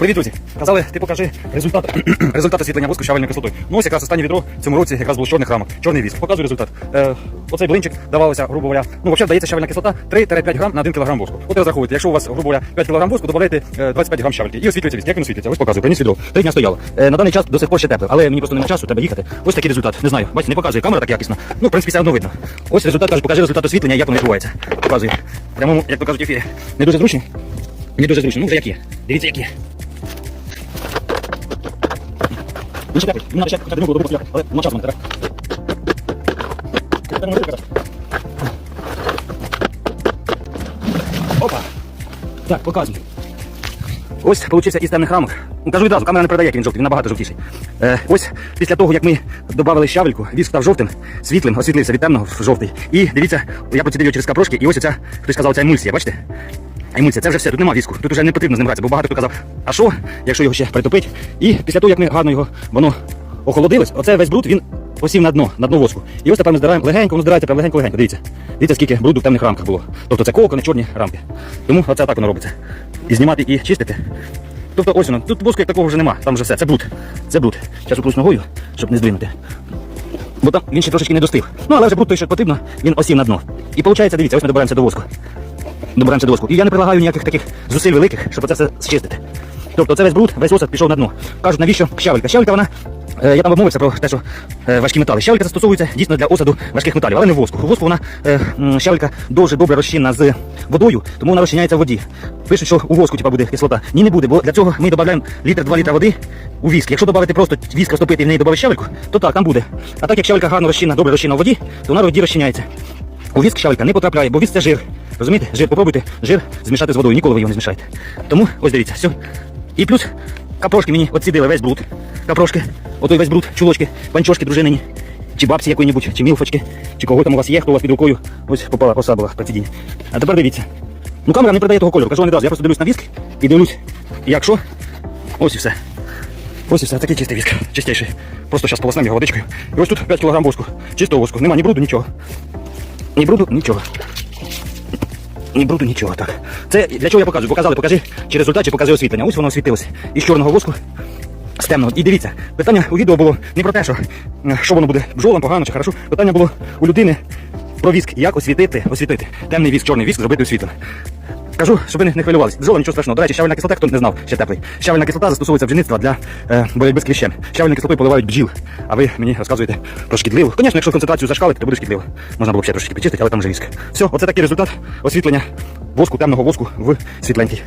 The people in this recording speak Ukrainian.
Привіт, друзі! Казали, ти покажи результат, результат освітлення воску щавельною кислотою. Ну ось якраз останнє відро в цьому році якраз було з чорних рамок. Чорний віск. Показую результат. Е, оцей блинчик давалося, грубо говоря, ну взагалі дається щавельна кислота 3-5 грам на 1 кг воску. От і розрахуйте, якщо у вас, грубо говоря, 5 кг воску, додавайте е, 25 грам щавельки. І освітлюється віск. Як він освітлюється? Ось показую, приніс відро. Три дня стояло. Е, на даний час до сих пор ще тепло, але мені просто немає часу, треба їхати. Ось такий результат. Не знаю, бачите, не показує камера так якісно. Ну, в принципі, все одно видно. Ось результат каже, покажи результат освітлення, як воно відбувається. Показую. В Прямому, як то кажуть, ефірі. Не дуже зручно. Не дуже зручно. Ну, вже як є. Дивіться, як є. Він хоча б нього добре постріляти, але на час мене викидати. Опа! Так, показую. Ось получився із темних кажу відразу, камера не передає, він жовтий, він набагато жовтіший. Е, ось після того, як ми додали щавельку, віск став жовтим, світлим, освітлився від темного в жовтий. І дивіться, я процідив його через капрошки, і ось оця, хтось сказав, ця емульсія, бачите? Емульсія, це вже все, тут нема віску, тут вже не потрібно з ним гратися, бо багато хто казав, а що, якщо його ще притопить? І після того, як ми гарно його, воно охолодилось, оце весь бруд, він посів на дно, на дно воску. І ось тепер ми здираємо легенько, воно здирається прям легенько, легенько. Дивіться. Дивіться, скільки бруду в темних рамках було. Тобто це кокони, чорні рамки. Тому оце так воно робиться. І знімати, і чистити. Тобто ось воно, тут воску як такого вже нема, там вже все, це бруд. Це бруд. Зараз опрусь ногою, щоб не здвинути. Бо там він ще трошечки не достиг. Ну, але вже бруд той, що потрібно, він осів на дно. І виходить, дивіться, ось ми добираємося до воску. Добираємося до воску. І я не прилагаю ніяких таких зусиль великих, щоб це все зчистити. Тобто це весь бруд, весь осад пішов на дно. Кажуть, навіщо щавелька? Щавелька вона. е, Я там обмовився про те, що е, важкі метали. Щавелька застосовується дійсно для осаду важких металів, але не воску. У воску вона е, щавелька дуже добре розчинна з водою, тому вона розчиняється в воді. Пишуть, що у воску типа, буде кислота. Ні, не буде, бо для цього ми додаємо літр 2 літра води у віск. Якщо додати просто віск розтопити і в неї додати щавельку, то так, там буде. А так як щавелька гарно розчинна, добре розчинна в воді, то вона в воді розчиняється. У віск щавелька не потрапляє, бо віск це жир. Розумієте? Жир, попробуйте жир змішати з водою, ніколи ви його не змішаєте. Тому ось дивіться, все. І плюс капрошки мені оцідили весь бруд. Капрошки, отой весь бруд, чулочки, панчошки дружинині. Чи бабці якої-небудь, чи мілфочки, чи кого там у вас є, хто у вас під рукою. Ось попала коса була при цідінні. А тепер дивіться. Ну камера не передає того кольору, кажу вам відразу. Я просто дивлюсь на віск і дивлюсь, як що. Ось і все. Ось і все, такий чистий віск, чистіший. Просто зараз полоснемо його водичкою. І ось тут 5 кг воску. Чистого воску. Нема ні бруду, нічого. Ні бруду, нічого. Ні бруду, нічого, так. Це для чого я показую? Показали, покажи чи результат, чи покажи освітлення. Ось воно освітилося. Із чорного воску. З темного. І дивіться, питання у відео було не про те, що, е, що воно буде бджолам, погано чи хорошо. Питання було у людини про віск. Як освітити, освітити. Темний віск, чорний віск, зробити освітленим. Кажу, щоб ви не хвилювалися. Бджола нічого страшного. До речі, щавельна кислота, хто не знав, ще теплий. Щавельна кислота застосовується бджільництва для е, боротьби з кліщем. Щавельною кислотою поливають бджіл, а ви мені розказуєте про шкідливу. Звісно, якщо концентрацію зашкалити, то буде шкідливо. Можна було б ще трошки підчистити, але там вже віск. Все, оце такий результат освітлення воску, темного воску в світленький.